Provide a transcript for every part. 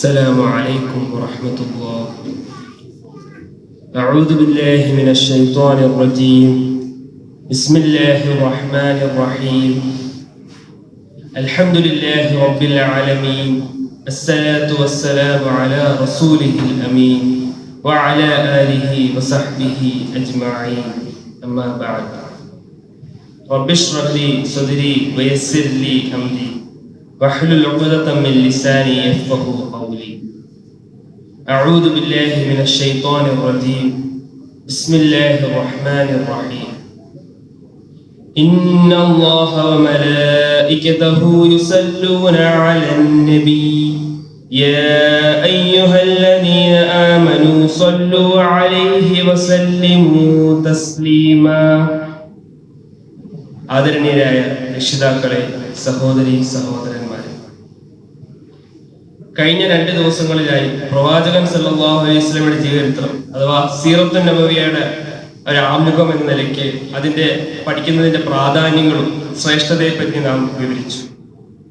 السلام عليكم ورحمة الله. أعوذ بالله من الشيطان الرجيم. بسم الله الرحمن الرحيم. الحمد لله رب العالمين. الصلاة والسلام على رسوله الأمين وعلى آله وصحبه أجمعين. أما بعد. رب اشرح لي صدري ويسر لي أمري. واحلل عقدة من لساني يفقه قولي أعوذ بالله من الشيطان الرجيم بسم الله الرحمن الرحيم إن الله وملائكته يصلون على النبي يا أيها الذين آمنوا صلوا عليه وسلموا تسليما ആദരണീയരായ രക്ഷിതാക്കളെ സഹോദരി സഹോദരന്മാരെ കഴിഞ്ഞ രണ്ട് ദിവസങ്ങളിലായി പ്രവാചകൻ സല്ലാഹു അലൈഹി സ്വലമിയുടെ ജീവചരിത്രം അഥവാ സീറത്തു നബവിയുടെ ഒരു ആമുഖം എന്ന നിലയ്ക്ക് അതിന്റെ പഠിക്കുന്നതിന്റെ പ്രാധാന്യങ്ങളും ശ്രേഷ്ഠതയെ പറ്റി നാം വിവരിച്ചു.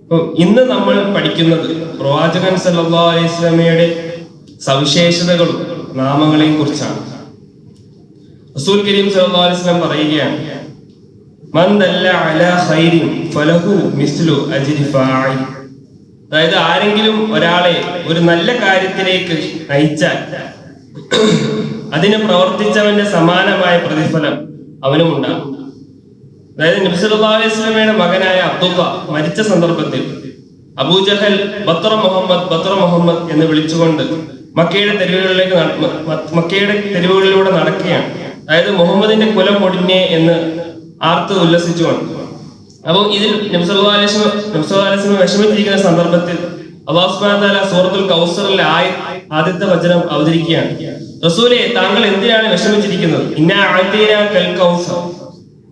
അപ്പോൾ ഇന്ന് നമ്മൾ പഠിക്കുന്നത് പ്രവാചകൻ സല്ലല്ലാഹു അലൈഹി വസല്ലമയുടെ സവിശേഷതകളും നാമങ്ങളെയും കുറിച്ചാണ്. റസൂൽ കരീം സല്ലാ അലൈഹി വസല്ലം പറയുകയാണ് മൻ അല ഖൈരിൻ ഫലഹു മിസ്ലു അജിരി ഫാഇൽ. അതായത് ആരെങ്കിലും ഒരാളെ ഒരു നല്ല കാര്യത്തിലേക്ക് നയിച്ചാൽ അതിന് പ്രവർത്തിച്ചവന്റെ സമാനമായ പ്രതിഫലം അവനും ഉണ്ടാകും. അതായത് നബി സല്ലല്ലാഹു അലൈഹി വസല്ലമയുടെ മകനായ അബ്ദുള്ള മരിച്ച സന്ദർഭത്തിൽ അബൂജഹൽ ബത്ര മുഹമ്മദ് ബത്ര മുഹമ്മദ് എന്ന് വിളിച്ചുകൊണ്ട് മക്കയുടെ തെരുവുകളിലേക്ക് മക്കയുടെ തെരുവുകളിലൂടെ നടക്കുകയാണ്. അതായത് മുഹമ്മദിന്റെ കുലം പൊടിഞ്ഞേ എന്ന് ആർത്ത് ഉല്ലസിച്ചുകൊണ്ട് അപ്പോൾ ഇതിൽ നബ്സല്ലാ അലൈഹി നബ്സല്ലാ അലൈഹി വിഷമിച്ചിരിക്കുന്ന സന്ദർഭത്തിൽ സൂറത്തുൽ കൗസറിലെ ആയ ആദ്യത്തെ വചനം അവതരിക്കുകയാണ്. റസൂലെ താങ്കൾ എന്തിനാണ് വിഷമിച്ചിരിക്കുന്നത്? കൗസർ.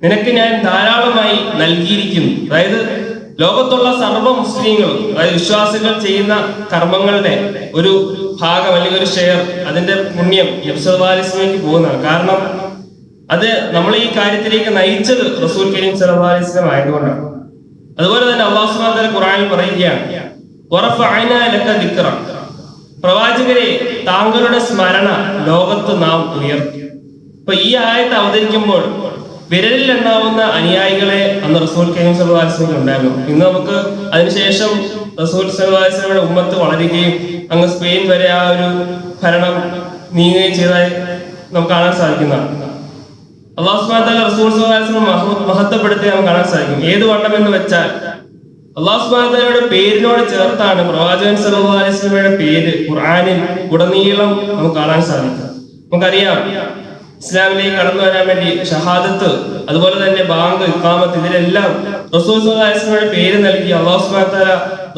നിനക്ക് ഞാൻ ധാരാളമായി നൽകിയിരിക്കുന്നു. അതായത് ലോകത്തുള്ള സർവ മുസ്ലിങ്ങളും അതായത് വിശ്വാസികൾ ചെയ്യുന്ന കർമ്മങ്ങളുടെ ഒരു ഭാഗം അല്ലെങ്കിൽ ഒരു ഷെയർ അതിന്റെ പുണ്യം നബ്സലിസ്ലേക്ക് പോകുന്നതാണ്. കാരണം അത് നമ്മൾ ഈ കാര്യത്തിലേക്ക് നയിച്ചത് റസൂൽ കരീം സലഹുലിസ്ലം ആയതുകൊണ്ടാണ്. അതുപോലെ തന്നെ അള്ളാഹു തആല ഖുർആനിൽ പറയുകയാണ്. പ്രവാചകരെ താങ്കളുടെ സ്മരണ ലോകത്ത് നാം ഉയർത്തി. അപ്പൊ ഈ ആയത്ത് അവതരിക്കുമ്പോൾ വിരലിൽ എണ്ണാവുന്ന അനുയായികളെ അന്ന് റസൂൽ കരീം സലഹുലിസ്ലം ഉണ്ടായിരുന്നു. ഇന്ന് നമുക്ക് അതിനുശേഷം റസൂൽ സല്ലല്ലാഹു ഉമ്മത്ത് വളരുകയും അങ്ങ് സ്പെയിൻ വരെ ആ ഒരു ഭരണം നീങ്ങുകയും ചെയ്തതായി നമുക്ക് കാണാൻ സാധിക്കുന്നതാണ്. മഹത്വപ്പെടുത്തി നമുക്ക് കാണാൻ സാധിക്കും. ഏത് വണ്ണം എന്ന് വെച്ചാൽ അള്ളാഹു സുബാനയുടെ പേരിനോട് ചേർത്താണ് പ്രവാചകൻ സല്ലല്ലാഹു അലൈഹി വസല്ലമയുടെ പേര് ഖുർആാനിൽ ഉടനീളം നമുക്ക് കാണാൻ സാധിക്കും നമുക്കറിയാം ഇസ്ലാമിലേക്ക് കടന്നു വരാൻ വേണ്ടി ഷഹാദത്ത് അതുപോലെ തന്നെ ബാങ്ക് ഇക്കാമത്ത് ഇതിലെല്ലാം റസൂൽ സല്ലല്ലാഹു അലൈഹി വസല്ലമയുടെ പേര് നൽകി അള്ളാഹു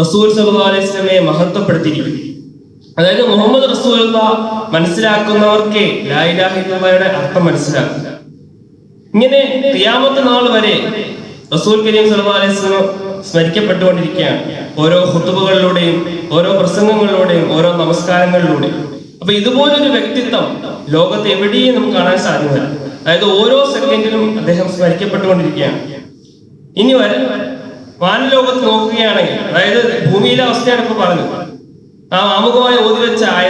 റസൂൽ സല്ലല്ലാഹു അലൈഹി വസല്ലമയെ മഹത്വപ്പെടുത്തിയിരിക്കുന്നു. അതായത് മുഹമ്മദ് റസൂൽ മനസ്സിലാക്കുന്നവർക്കേ ലായിലാഹിയുടെ അർത്ഥം മനസ്സിലാക്കുക. ഇങ്ങനെ ഖിയാമത്ത് നാൾ വരെ റസൂൽ കരീം സല്ലല്ലാഹു അലൈഹി വസല്ലം സ്മരിക്കപ്പെട്ടുകൊണ്ടിരിക്കുകയാണ്. ഓരോ ഹുത്തുബുകളിലൂടെയും ഓരോ പ്രസംഗങ്ങളിലൂടെയും ഓരോ നമസ്കാരങ്ങളിലൂടെയും. അപ്പൊ ഇതുപോലൊരു വ്യക്തിത്വം ലോകത്ത് എവിടെയും നമുക്ക് കാണാൻ സാധ്യമല്ല. അതായത് ഓരോ സെക്കൻഡിലും അദ്ദേഹം സ്മരിക്കപ്പെട്ടുകൊണ്ടിരിക്കുകയാണ്. ഇനി വരെ വാനലോകത്ത് നോക്കുകയാണെങ്കിൽ അതായത് ഭൂമിയിലെ അവസ്ഥയാണ് ഇപ്പൊ പറഞ്ഞത്. ആ ആമുഖമായി ഓതി വെച്ച ആയ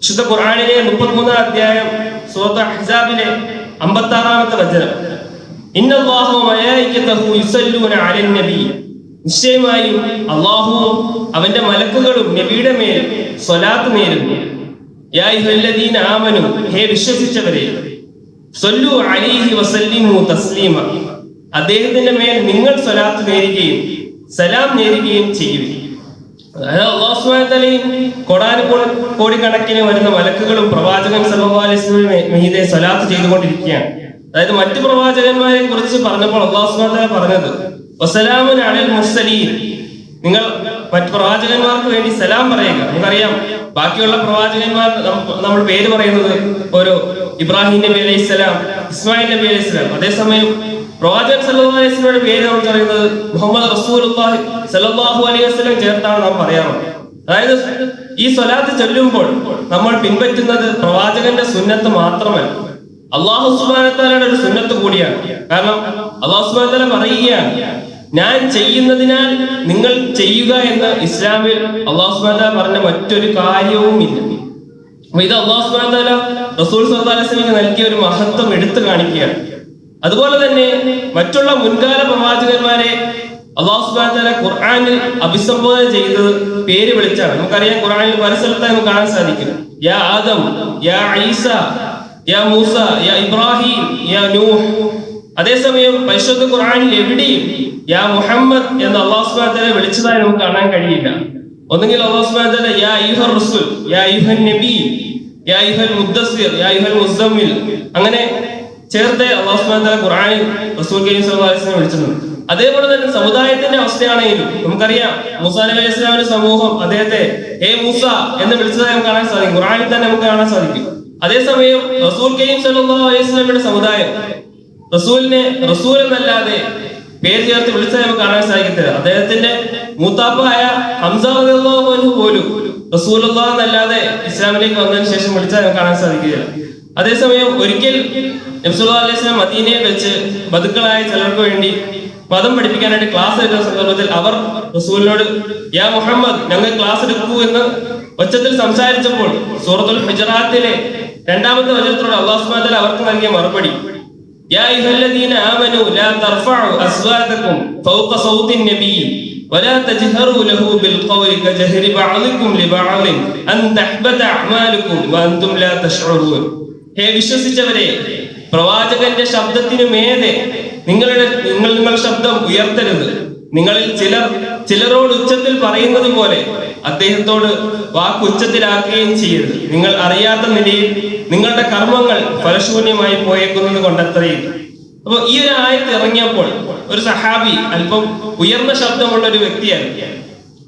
വിശുദ്ധ ഖുർആനിലെ മുപ്പത്തിമൂന്നാം അധ്യായം സൂറത്ത് അഹ്സാബിലെ അമ്പത്തി ആറാമത്തെ വചനം അവന്റെ മലക്കുകളും നബിയുടെ മേൽ സ്വലാത്ത് നേരുന്നു. ഹേ വിശ്വസിച്ചവരെ വസല്ലിമു അദ്ദേഹത്തിന്റെ മേൽ നിങ്ങൾ സ്വലാത്ത് നേരുകയും സലാം നേരുകയും ചെയ്യുവിൻ. കോടിക്കണക്കിന് വരുന്ന മലക്കുകളും പ്രവാചകൻ വസല്ലം മീതെ സ്വലാത്ത് ചെയ്തുകൊണ്ടിരിക്കുകയാണ്. അതായത് മറ്റു പ്രവാചകന്മാരെ കുറിച്ച് പറഞ്ഞപ്പോൾ തആല പറഞ്ഞത് നിങ്ങൾ മറ്റു പ്രവാചകന്മാർക്ക് വേണ്ടി സലാം പറയുക. നമുക്കറിയാം ബാക്കിയുള്ള പ്രവാചകന്മാർ നമ്മൾ പേര് പറയുന്നത് ഓരോ ഇബ്രാഹിം നബി അലൈഹി സ്വലാം ഇസ്മായിൽ നബി അലൈഹി സ്വലാം. അതേസമയം പ്രവാചകൻ അലൈഹി പേര് നമ്മൾ പറയുന്നത് മുഹമ്മദ് റസൂലുള്ളാഹി സല്ലല്ലാഹു അലൈഹി വസല്ലം ചേർത്താണ് നാം പറയാറുള്ളത്. അതായത് ഈ സ്വലാത്ത് ചൊല്ലുമ്പോൾ നമ്മൾ പിൻപറ്റുന്നത് പ്രവാചകന്റെ സുന്നത്ത് മാത്രമല്ല. അള്ളാഹു സുബാനത്താലയുടെ ഒരു സുന്നത്ത് കൂടിയാണ്. കാരണം അള്ളാഹു സുബാനത്താല പറയുകയാണ് ഞാൻ ചെയ്യുന്നതിനാൽ നിങ്ങൾ ചെയ്യുക എന്ന് ഇസ്ലാമിൽ അള്ളാഹു സുബ്ഹാനഹു പറഞ്ഞ മറ്റൊരു കാര്യവുമില്ല അപ്പൊ ഇത് അള്ളാഹു സുബ്ഹാനഹു റസൂൽ വസല്ലമയ്ക്ക് നൽകിയ ഒരു മഹത്വം എടുത്തു കാണിക്കുകയാണ്. അതുപോലെ തന്നെ മറ്റുള്ള മുൻകാല പ്രവാചകന്മാരെ അള്ളാഹു ഖുർആാനിൽ അഭിസംബോധന ചെയ്തത് പേര് വിളിച്ചാണ്. നമുക്കറിയാം ഖുർആാനിൽ പല സ്ഥലത്തായി നമുക്ക് കാണാൻ സാധിക്കും. യാ ആദം യാ ഈസ യാ മൂസ യാ ഇബ്രാഹിം യാ നൂഹ്. അതേസമയം പരിശുദ്ധ ഖുർആാനിൽ എവിടെയും യാ മുഹമ്മദ് എന്ന് അള്ളാഹു സുബാൻ വിളിച്ചതായി നമുക്ക് കാണാൻ കഴിയില്ല. ഒന്നുകിൽ അള്ളാഹു സുബാൻ യാ അയ്യുഹർ റസൂൽ യാ യുഹൻ നബി യാ അയ്യുഹൽ മുദ്ദസിർ യാ അയ്യുഹൽ മുസമ്മിൽ അങ്ങനെ ചേർത്ത് അള്ളാഹു സുബ്ഹാനഹു വ തആല ഖുർആനിൽ റസൂൽ കരീം വസല്ലം വിളിച്ചിട്ടുണ്ട് അതേപോലെ തന്നെ സമുദായത്തിന്റെ അവസ്ഥയാണെങ്കിലും നമുക്കറിയാം മൂസ നബി അലൈഹി ഇസ്ലാമിന്റെ സമൂഹം അദ്ദേഹത്തെ ഏ മൂസ എന്ന് വിളിച്ചതായി നമുക്ക് കാണാൻ സാധിക്കും. ഖുറാനിൽ തന്നെ നമുക്ക് കാണാൻ സാധിക്കും. അതേസമയം റസൂൽ കരീം സല്ലല്ലാഹു അലൈഹി വസല്ലമയുടെ സമുദായം റസൂലിനെ റസൂൽ എന്നല്ലാതെ പേര് ചേർത്ത് വിളിച്ചതായി നമുക്ക് കാണാൻ സാധിക്കത്തില്ല. അദ്ദേഹത്തിന്റെ മൂത്താപ്പായ ഹംസ റളിയല്ലാഹു പോലും റസൂലുള്ള എന്നല്ലാതെ ഇസ്ലാമിലേക്ക് വന്നതിന് ശേഷം വിളിച്ചാൽ നമുക്ക് കാണാൻ സാധിക്കുകയില്ല. അതേസമയം ഒരിക്കൽ നബ്സുല്ലാ അലൈഹി സ്വലം മദീനയെ വെച്ച് ബതുക്കളായ ചിലർക്ക് വേണ്ടി മതം പഠിപ്പിക്കാനായിട്ട് ക്ലാസ് എടുക്കുന്ന സന്ദർഭത്തിൽ അവർ റസൂലിനോട് യാ മുഹമ്മദ് ഞങ്ങൾ ക്ലാസ് എടുക്കൂ എന്ന് ഒച്ചത്തിൽ സംസാരിച്ചപ്പോൾ സൂറത്തുൽ ഹുജറാത്തിലെ രണ്ടാമത്തെ വചനത്തോട് അള്ളാഹു സുബ്ഹാനഹു വ തആല അവർക്ക് നൽകിയ മറുപടി يا أيها الذين آمنوا لا ترفعوا أصواتكم فوق صوت النبي ولا تجهروا له بالقول كجهر بعضكم لبعض أن تحبط أعمالكم وأنتم لا تشعرون ഹേ വിശ്വസിച്ചവരെ പ്രവാചകന്റെ ശബ്ദത്തിനു മേലെ നിങ്ങളുടെ നിങ്ങൾ നിങ്ങൾ ശബ്ദം ഉയർത്തരുത്. നിങ്ങളിൽ ചിലർ ചിലരോട് ഉച്ചത്തിൽ പറയുന്നത് പോലെ അദ്ദേഹത്തോട് വാക്ക് ഉച്ചത്തിലാക്കുകയും ചെയ്യരുത്. നിങ്ങൾ അറിയാത്ത നിലയിൽ നിങ്ങളുടെ കർമ്മങ്ങൾ ഫലശൂന്യമായി പോയേക്കുന്നത് കൊണ്ടത്രയും. അപ്പൊ ഈ ഒരു ആയത്ത് ഇറങ്ങിയപ്പോൾ ഒരു സഹാബി അല്പം ഉയർന്ന ശബ്ദമുള്ള ഒരു വ്യക്തിയായിരുന്നു.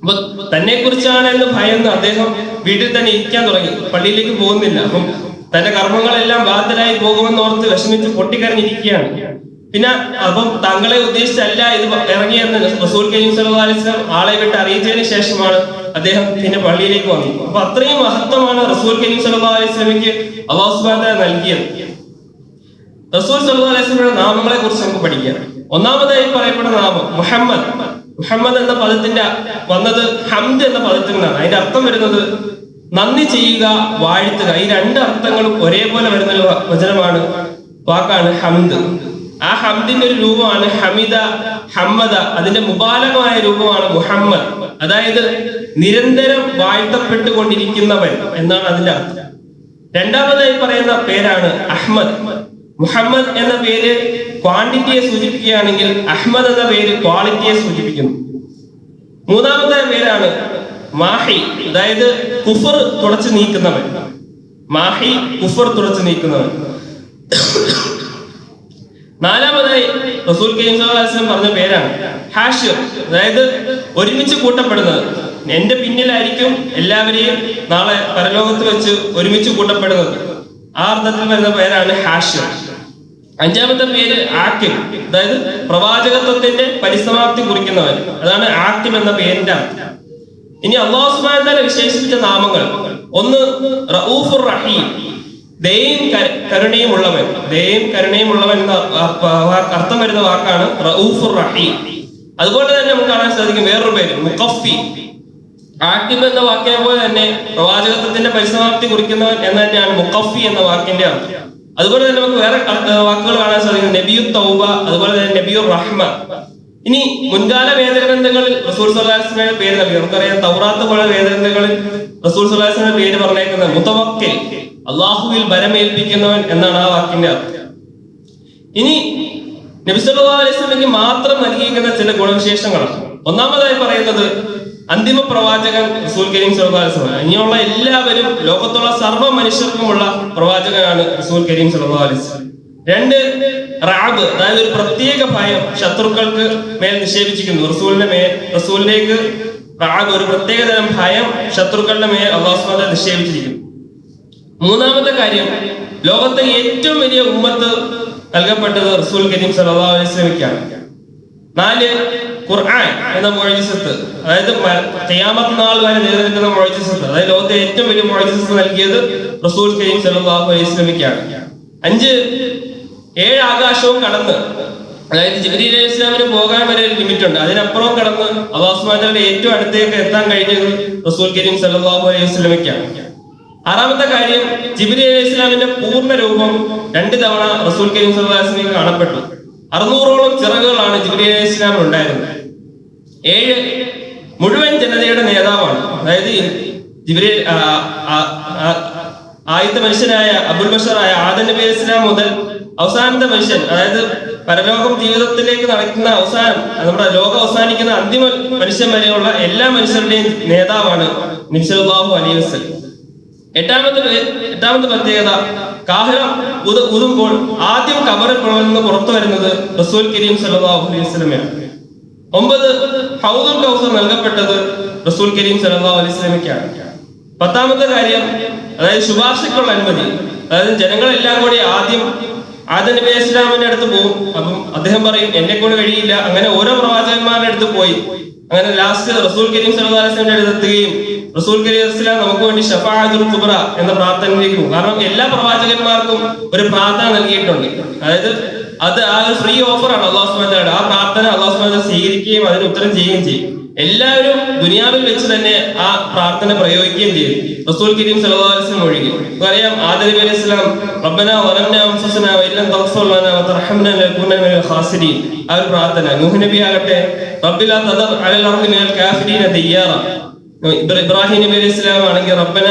അപ്പൊ തന്നെ കുറിച്ചാണ് എന്ന് ഭയന്ന് അദ്ദേഹം വീട്ടിൽ തന്നെ ഇരിക്കാൻ തുടങ്ങി. പള്ളിയിലേക്ക് പോകുന്നില്ല. അപ്പം തന്റെ കർമ്മങ്ങളെല്ലാം ബാധരായി പോകുമെന്ന് ഓർത്ത് വിഷമിച്ച് പൊട്ടിക്കരഞ്ഞിരിക്കുകയാണ്. പിന്നെ അപ്പം തങ്ങളെ ഉദ്ദേശിച്ചല്ല ഇത് ഇറങ്ങിയെന്ന് റസൂൽ കരീം സല്ലല്ലാഹു ആളെ വിട്ട് അറിയിച്ചതിന് ശേഷമാണ് അദ്ദേഹം പിന്നെ പള്ളിയിലേക്ക് വന്നത്. അപ്പൊ അത്രയും മഹത്വമാണ് റസൂൽ കരീം സുബ്ഹാനഹു വ തആല നൽകിയത്. റസൂൽ സലഹു അലൈസ്ലമിയുടെ നാമങ്ങളെ കുറിച്ച് നമുക്ക് പഠിക്കാം. ഒന്നാമതായി പറയപ്പെടുന്ന നാമം മുഹമ്മദ്. മുഹമ്മദ് എന്ന പദത്തിന്റെ വന്നത് ഹംദ് എന്ന പദത്തിൽ നിന്നാണ്. അതിന്റെ അർത്ഥം വരുന്നത് നന്ദി ചെയ്യുക വാഴ്ത്തുക. ഈ രണ്ട് അർത്ഥങ്ങളും ഒരേപോലെ വരുന്ന വചനമാണ്. വാക്കാണ് ഹംദ്. ആ ഹംദിന്റെ ഒരു രൂപമാണ് ഹമിദ ഹമ്മദ. അതിന്റെ മുബാലകമായ രൂപമാണ് മുഹമ്മദ്. അതായത് നിരന്തരം വാഴ്ത്തപ്പെട്ടുകൊണ്ടിരിക്കുന്നവൻ എന്നാണ് അതിന്റെ അർത്ഥം. രണ്ടാമതായി പറയുന്ന പേരാണ് അഹ്മദ്. മുഹമ്മദ് എന്ന പേര് ക്വാണ്ടിറ്റിയെ സൂചിപ്പിക്കുകയാണെങ്കിൽ അഹ്മദ് എന്ന പേര് ക്വാളിറ്റിയെ സൂചിപ്പിക്കുന്നു. മൂന്നാമത്തെ പേരാണ് മാഹി അതായത് കുഫർ തുടച്ചു നീക്കുന്നവൻ. മാഹി കുഫർ തുടച്ചു നീക്കുന്നവൻ. നാലാമതായി റസൂൽ കരീം പറഞ്ഞ പേരാണ് ഹാഷിർ അതായത് ഒരുമിച്ച് കൂട്ടപ്പെടുന്നത്. എന്റെ പിന്നിലായിരിക്കും എല്ലാവരെയും നാളെ പരലോകത്ത് വെച്ച് ഒരുമിച്ച് കൂട്ടപ്പെടുന്നത്. ആ അർത്ഥത്തിൽ വരുന്ന പേരാണ് ഹാഷിർ. അഞ്ചാമത്തെ പേര് ആക്കിം അതായത് പ്രവാചകത്വത്തിന്റെ പരിസമാപ്തി കുറിക്കുന്നവൻ. അതാണ് ആക്കിം എന്ന പേരിന്റെ അർത്ഥം. ഇനി അള്ളാഹു സുബ്ഹാനഹു വ വിശേഷിപ്പിച്ച നാമങ്ങൾ. ഒന്ന് റഊഫുർ റഹീം. ദയും കര- കരുണയും ഉള്ളവൻ. ദയും കരുണയും ഉള്ളവൻ എന്ന അർത്ഥം വരുന്ന വാക്കാണ് റഊഫുർ റഹീം. അതുപോലെ തന്നെ നമുക്ക് കാണാൻ സാധിക്കും വേറൊരു പേര് മുഖഫി. ആക്കിബ് എന്ന വാക്കിനെ പോലെ തന്നെ പ്രവാചകത്വത്തിന്റെ പരിസമാപ്തി കുറിക്കുന്നവൻ എന്ന് തന്നെയാണ് മുഖഫി എന്ന വാക്കിന്റെ അർത്ഥം. അതുപോലെ തന്നെ നമുക്ക് വേറെ വാക്കുകൾ കാണാൻ സാധിക്കും നബിയു തൗബ അതുപോലെ തന്നെ നബിയു റഹ്മ ഇനി മുൻകാല വേദഗ്രന്ഥങ്ങളിൽ റസൂൽ സല്ലാസ്മയുടെ പേര് നൽകി നമുക്കറിയാം തൗറാത്ത് പോലെ വേദഗ്രന്ഥങ്ങളിൽ റസൂൽ സല്ലാസ്മയുടെ പേര് പറഞ്ഞേക്കുന്നത് മുത്തവക്കിൽ അള്ളാഹുവിൽ ഭരമേൽപ്പിക്കുന്നവൻ എന്നാണ് ആ വാക്കിന്റെ അർത്ഥം. ഇനി നബി സല്ലല്ലാഹു അലൈഹി വസല്ലമയ്ക്ക് മാത്രം നൽകിയിരിക്കുന്ന ചില ഗുണവിശേഷങ്ങളാണ്. ഒന്നാമതായി പറയുന്നത് അന്തിമ പ്രവാചകൻ റസൂൽ കരീം സുലഭാലിസ്ലം ഇനിയുള്ള എല്ലാവരും ലോകത്തുള്ള സർവ മനുഷ്യർക്കുമുള്ള പ്രവാചകനാണ് റസൂൽ കരീം സുലഭാലിസ്ലം രണ്ട് റാബ് അതായത് ഒരു പ്രത്യേക ഭയം ശത്രുക്കൾക്ക് മേൽ നിക്ഷേപിച്ചിരിക്കുന്നു. റസൂലിന്റെ മേൽ റസൂലിലേക്ക് റാബ് ഒരു പ്രത്യേക തരം ഭയം ശത്രുക്കളുടെ മേൽ അള്ളാഹു സുബ്ഹാനഹു വ തആല നിക്ഷേപിച്ചിരിക്കുന്നു. മൂന്നാമത്തെ കാര്യം ലോകത്തെ ഏറ്റവും വലിയ ഉമ്മത്ത് നൽകപ്പെട്ടത് റസൂൽ കരീം സല്ലല്ലാഹു അലൈഹി വസല്ലമയ്ക്കാണ്. നാല് ഖുർആൻ എന്ന മൊഴിസത്ത് അതായത് മ- നാൾ വരെ നിലനിൽക്കുന്ന മൊഴിസത്ത് അതായത് ലോകത്തെ ഏറ്റവും വലിയ മൊഴിസത്ത് നൽകിയത് റസൂൽ കരീം സല്ലല്ലാഹു അലൈഹി വസല്ലമയ്ക്കാണ്. അഞ്ച് ഏഴ് ആകാശവും കടന്ന്. അതായത് ജിബ്രീൽ അലൈഹി ഇസ്ലാമിന് പോകാൻ വരെ ഒരു ലിമിറ്റ് ഉണ്ട്. അതിനപ്പുറം കടന്ന് അള്ളാഹുസ്മാന്റെ ഏറ്റവും അടുത്തേക്ക് എത്താൻ കഴിഞ്ഞത് റസൂൽ കരീം സല്ലല്ലാഹു അലൈഹി വസ്ലമിക്കാണ് ആറാമത്തെ കാര്യം ജിബ്രീൽ അലൈഹി ഇസ്ലാമിന്റെ പൂർണ രൂപം രണ്ട് തവണ റസൂൽ കരീം വസല്ലമയ്ക്ക് കാണപ്പെട്ടു. അറുന്നൂറോളം ചിറകുകളാണ് ജിബ്രീൽ അലൈഹി ഇസ്ലാമിൽ ഉണ്ടായിരുന്നത്. ഏഴ് മുഴുവൻ ജനതയുടെ നേതാവാണ്. അതായത് ആ, ആദ്യത്തെ മനുഷ്യനായ അബുൽ ബഷറായ ആദ നബി ഇസ്ലാം മുതൽ അവസാനത്തെ മനുഷ്യൻ അതായത് പരലോകം ജീവിതത്തിലേക്ക് നടക്കുന്ന അവസാനം നമ്മുടെ ലോകം അവസാനിക്കുന്ന അന്തിമ മനുഷ്യൻ വരെയുള്ള എല്ലാ മനുഷ്യരുടെയും നേതാവാണ് നിബ്സലാഹു അലി വസൽ എട്ടാമത്തെ എട്ടാമത്തെ പ്രത്യേകത കാഹളം ഉത ഉതുമ്പോൾ ആദ്യം കബറിൽ നിന്ന് പുറത്തു വരുന്നത് റസൂൽ കരീം സല്ലല്ലാഹു അലൈഹി വസ്ലമയാണ് ഒമ്പത് ഹൗദുൽ കൗസർ നൽകപ്പെട്ടത് റസൂൽ കരീം സല്ലല്ലാഹു അലൈഹി വസ്ലമയ്ക്കാണ് പത്താമത്തെ കാര്യം അതായത് ശുപാർശയ്ക്കുള്ള അനുമതി അതായത് ജനങ്ങളെല്ലാം കൂടി ആദ്യം ആദ്യ നബി ഇസ്ലാമിന്റെ അടുത്ത് പോകും. അപ്പം അദ്ദേഹം പറയും എന്നെ കൊണ്ട് കഴിയില്ല അങ്ങനെ ഓരോ പ്രവാചകന്മാരുടെ അടുത്ത് പോയി. അങ്ങനെ ലാസ്റ്റ് റസൂൽ കരീം വസല്ലമയുടെ അടുത്ത് എത്തുകയും റസൂൽ കരീം ഇസ്ലാം നമുക്ക് വേണ്ടി ഷഫാഅത്തുൽ എന്ന പ്രാർത്ഥനയിലേക്ക് പോകും കാരണം എല്ലാ പ്രവാചകന്മാർക്കും ഒരു പ്രാർത്ഥന നൽകിയിട്ടുണ്ട്. അതായത് അത് ആ ഒരു ഫ്രീ ഓഫറാണ് അള്ളാഹു സുബ്ഹാനഹു ആ പ്രാർത്ഥന അള്ളാഹു സുബ്ഹാനഹു സ്വീകരിക്കുകയും അതിന് ഉത്തരം ചെയ്യുകയും ചെയ്യും. എല്ലാവരും ദുനിയാവിൽ വെച്ച് തന്നെ ആ പ്രാർത്ഥന പ്രയോഗിക്കുകയും ചെയ്യും റസൂൽ കരീം വസല്ലം ഒഴികെ. പറയാം ആദം അലി ഇസ്ലാം ഖാസിരീൻ. ആ പ്രാർത്ഥന. അലൽ അർദി ഇബ്രാഹിം നബി അലൈഹി ആണെങ്കിൽ റബ്ബന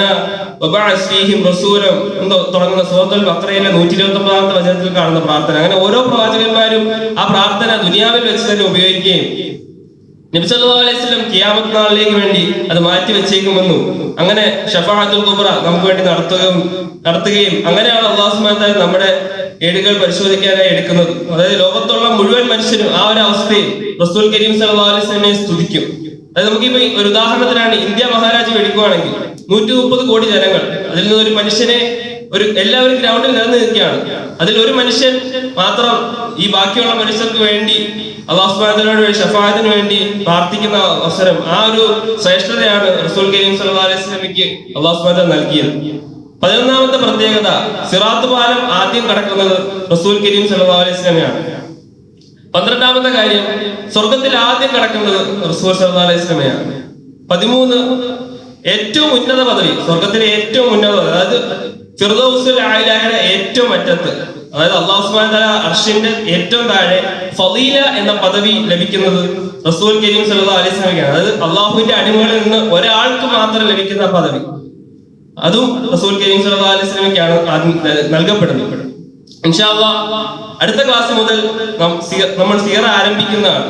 വബഅസ് ഫീഹിം റസൂലൻ എന്ന് തുടങ്ങുന്ന സൂറത്തുൽ ബഖറയിലെ നൂറ്റി ഇരുപത്തി ഒമ്പതാമത്തെ വചനത്തിൽ കാണുന്ന പ്രാർത്ഥന. അങ്ങനെ ഓരോ പ്രവാചകന്മാരും ആ പ്രാർത്ഥന ദുനിയാവിൽ വെച്ച് തന്നെ ഉപയോഗിക്കുകയും നബി സല്ലല്ലാഹു അലൈഹി വസല്ലം കിയാമത്ത് നാളിലേക്ക് വേണ്ടി അത് മാറ്റി വെച്ചേക്കുമെന്നും അങ്ങനെ ഷഫാഹത്തുൽ കുബ്ര നമുക്ക് വേണ്ടി നടത്തുകയും നടത്തുകയും അങ്ങനെയാണ് അള്ളാഹു സുബ്ഹാനഹു വ തആല നമ്മുടെ ഏടുകൾ പരിശോധിക്കാനായി എടുക്കുന്നത്. അതായത് ലോകത്തുള്ള മുഴുവൻ മനുഷ്യരും ആ ഒരു അവസ്ഥയിൽ റസൂൽ കരീം വസല്ലമയെ സ്തുതിക്കും. അതായത് നമുക്കിപ്പോ ഒരു ഉദാഹരണത്തിനാണ് ഇന്ത്യ മഹാരാജ്യം എടുക്കുകയാണെങ്കിൽ നൂറ്റി മുപ്പത് കോടി ജനങ്ങൾ അതിൽ നിന്ന് ഒരു മനുഷ്യനെ ഒരു എല്ലാവരും ഗ്രൗണ്ടിൽ നിറഞ്ഞു നിൽക്കുകയാണ്. അതിൽ ഒരു മനുഷ്യൻ മാത്രം ഈ ബാക്കിയുള്ള മനുഷ്യർക്ക് വേണ്ടി അള്ളാഹുസ്മാനോട് ഷഫായത്തിന് വേണ്ടി പ്രാർത്ഥിക്കുന്ന അവസരം ആ ഒരു ശ്രേഷ്ഠതയാണ് റസൂൽ കരീം സല്ലാ അലൈഹി സ്വലമിക്ക് അള്ളാഹുസ്ബാദ നൽകിയത്. പതിനൊന്നാമത്തെ പ്രത്യേകത സിറാത്ത് പാലം ആദ്യം കടക്കുന്നത് റസൂൽ കരീം സല്ലാ അലൈഹി വസല്ലമയാണ്. പന്ത്രണ്ടാമത്തെ കാര്യം സ്വർഗത്തിൽ ആദ്യം കടക്കുന്നത് റസൂൽ സല്ലാ അലൈഹി സ്വലമയാണ് പതിമൂന്ന് ഏറ്റവും ഉന്നത പദവി സ്വർഗത്തിലെ ഏറ്റവും ഉന്നത അതായത് ഫിർദൗസുൽ ഏറ്റവും അറ്റത്ത് അതായത് അള്ളാഹു സുബാൻ തല അർഷിന്റെ ഏറ്റവും താഴെ ഫലീല എന്ന പദവി ലഭിക്കുന്നത് റസൂൽ കരീം സല്ലല്ലാഹു അലൈഹി സ്വലമിക്കാണ് അതായത് അള്ളാഹുവിന്റെ അടിമകളിൽ നിന്ന് ഒരാൾക്ക് മാത്രം ലഭിക്കുന്ന പദവി. അതും റസൂൽ കരീം സല്ലല്ലാഹു അലൈഹി സ്വലമിക്കാണ് ആദ്യം നൽകപ്പെടുന്നത്. ഇൻഷാ അല്ലാഹ് അടുത്ത ക്ലാസ് മുതൽ നമ്മൾ സിയറ ആരംഭിക്കുന്നതാണ്.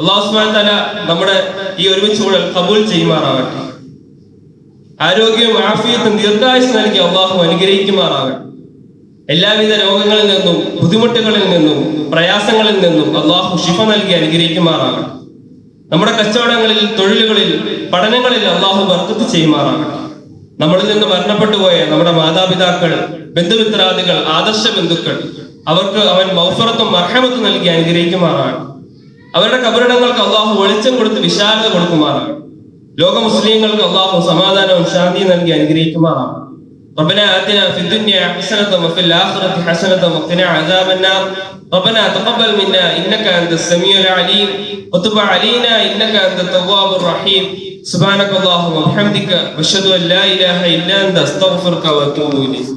അള്ളാഹു സുബാൻ തല നമ്മുടെ ഈ ഒരുമിച്ച് കൂടൽ കബൂൽ ചെയ്യുമാറാവട്ടെ. ആരോഗ്യവും ആഫിയത്തും ദീർഘായുസ് നൽകി അള്ളാഹു അനുഗ്രഹിക്കുമാറാകട്ടെ. എല്ലാവിധ രോഗങ്ങളിൽ നിന്നും ബുദ്ധിമുട്ടുകളിൽ നിന്നും പ്രയാസങ്ങളിൽ നിന്നും അള്ളാഹു ശിഫ നൽകി അനുഗ്രഹിക്കുമാറാകട്ടെ. നമ്മുടെ കച്ചവടങ്ങളിൽ തൊഴിലുകളിൽ പഠനങ്ങളിൽ അള്ളാഹു വർക്കത്ത് ചെയ്യുമാറാകട്ടെ. നമ്മളിൽ നിന്ന് മരണപ്പെട്ടു പോയ നമ്മുടെ മാതാപിതാക്കൾ ബന്ധുമിത്രാദികൾ ആദർശ ബന്ധുക്കൾ അവർക്ക് അവൻ മൗഫറത്തും മർഹമത്തും നൽകി അനുഗ്രഹിക്കുമാറാണ് അവരുടെ കബറിടങ്ങൾക്ക് അള്ളാഹു വെളിച്ചം കൊടുത്ത് വിശാലത കൊടുക്കുമാറാകട്ടെ. ലോക മുസ്ലിങ്ങൾക്ക് അള്ളാഹു സമാധാനവും ശാന്തിയും നൽകി അനുഗ്രഹിക്കുമാറാകട്ടെ ربنا آتنا في الدنيا حسنة وفي الآخرة حسنة وقنا عذاب النار ربنا تقبل منا إنك أنت السميع العليم وتب علينا إنك أنت التواب الرحيم سبحانك اللهم وبحمدك واشهد أن لا إله إلا أنت أستغفرك وأتوب إليك